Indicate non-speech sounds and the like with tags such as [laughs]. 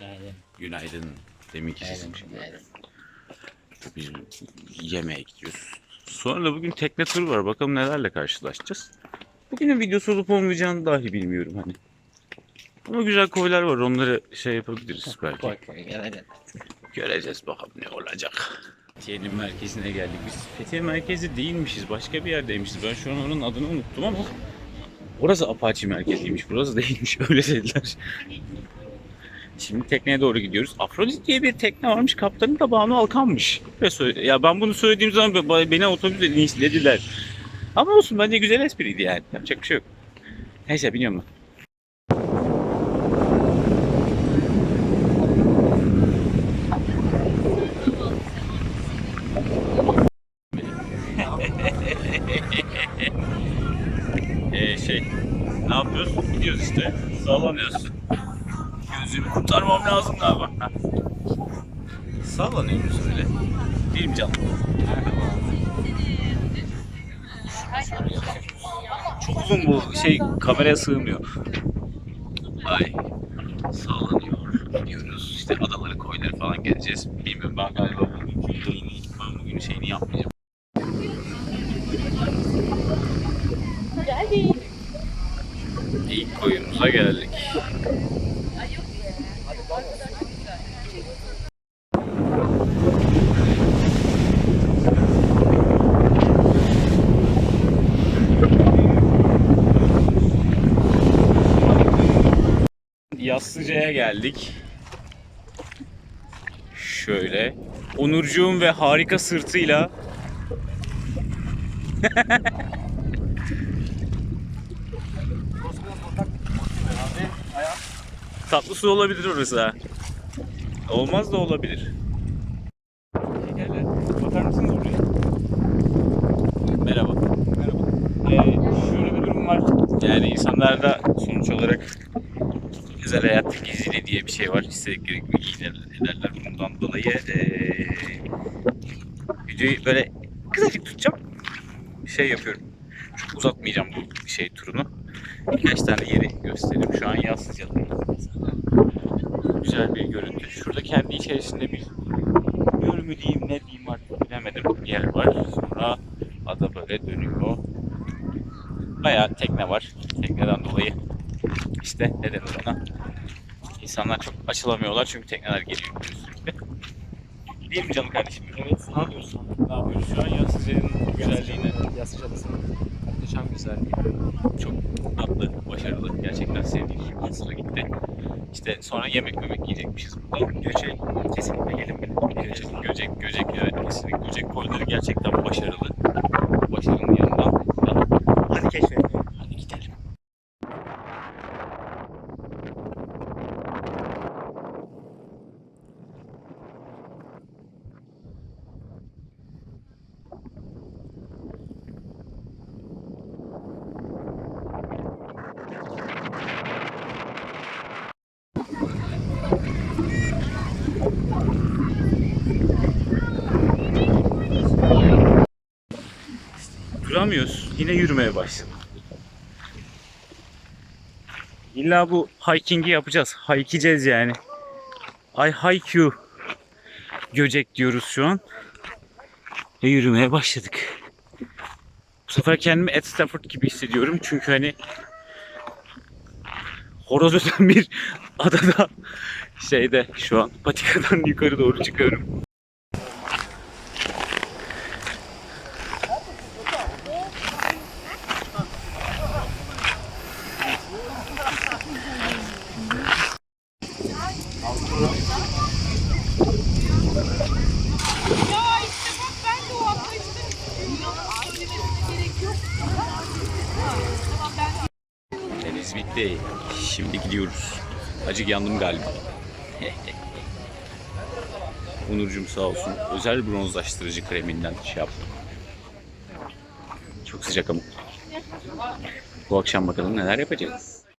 Günaydın. Günaydın. Günaydın. şimdi. Biz yemeğe gidiyoruz. Sonra da bugün tekne turu var. Bakalım nelerle karşılaşacağız. Bugünün videosu olup olmayacağını dahi bilmiyorum hani. Ama güzel koylar var. Onları şey yapabiliriz [laughs] belki. Koy koy günaydın. Göreceğiz bakalım ne olacak. Fethiye'nin merkezine geldik. Biz Fethiye merkezi değilmişiz. Başka bir yerdeymişiz. Ben şu an onun adını unuttum ama Orası Apache merkeziymiş. Burası [laughs] değilmiş. Öyle dediler. Şimdi tekneye doğru gidiyoruz. Afrodit diye bir tekne varmış. Kaptanı da Banu Alkan'mış. Ve ya ben bunu söylediğim zaman be- beni otobüsle linçlediler. Ama olsun bence güzel espriydi yani. Yapacak bir şey yok. Neyse biliyorum ben. [laughs] Ee, şey ne yapıyoruz? Gidiyoruz işte. Sallanıyoruz. Gözümü kurtarmam lazım galiba. Ha. Sallanıyoruz öyle. Değil mi canım? Çok uzun bu şey kameraya sığmıyor. Ay sallanıyor. Gidiyoruz. İşte adaları koyları falan gezeceğiz. Bilmiyorum ben galiba bugün dayını, ben bugün şeyini yapmayacağım. Yaslıca'ya geldik. Şöyle. Onurcuğum ve harika sırtıyla [laughs] Tatlı su olabilir orası ha. Olmaz da olabilir. İnsanlarda sonuç olarak özel hayat gizliliği diye bir şey var. İstedikleri gibi giyinirler. Bundan dolayı ee, videoyu böyle kısacık tutacağım. Şey yapıyorum. Çok uzatmayacağım bu şey turunu. Birkaç tane yeri göstereyim. Şu an Yaslıca'dayım. Güzel bir görüntü. Şurada kendi içerisinde bir göl mü diyeyim ne diyeyim artık bilemedim yer var. Sonra ada böyle dönüyor. Bayağı tekne var. Tekneden dolayı işte ne denir ona. İnsanlar çok açılamıyorlar çünkü tekneler geliyor sürekli. Değil mi canım kardeşim? Evet, ne yapıyorsun? Ne yapıyoruz şu an Yaslıca'nın güzelliğine? Yastık Adası'nın muhteşem güzel. çok tatlı, başarılı. Gerçekten sevdiğim sıra gitti. İşte sonra yemek memek yiyecekmişiz burada. Göçek kesinlikle gelin benim. Göcek, göcek, göcek evet kesinlikle. Göcek koyları gerçekten başarılı. Duramıyoruz. Yine yürümeye başladık. İlla bu hiking'i yapacağız. Hikeceğiz yani. I hike you. Göcek diyoruz şu an. Ve yürümeye başladık. Bu sefer kendimi Ed Stafford gibi hissediyorum. Çünkü hani horoz öten bir adada şeyde şu an patikadan yukarı doğru çıkıyorum. Ya bitti. Şimdi gidiyoruz. Acık yandım galiba. [laughs] Onurcuğum sağ olsun. Özel bronzlaştırıcı kreminden şey yaptım. Çok sıcak ama. Bu akşam bakalım neler yapacağız.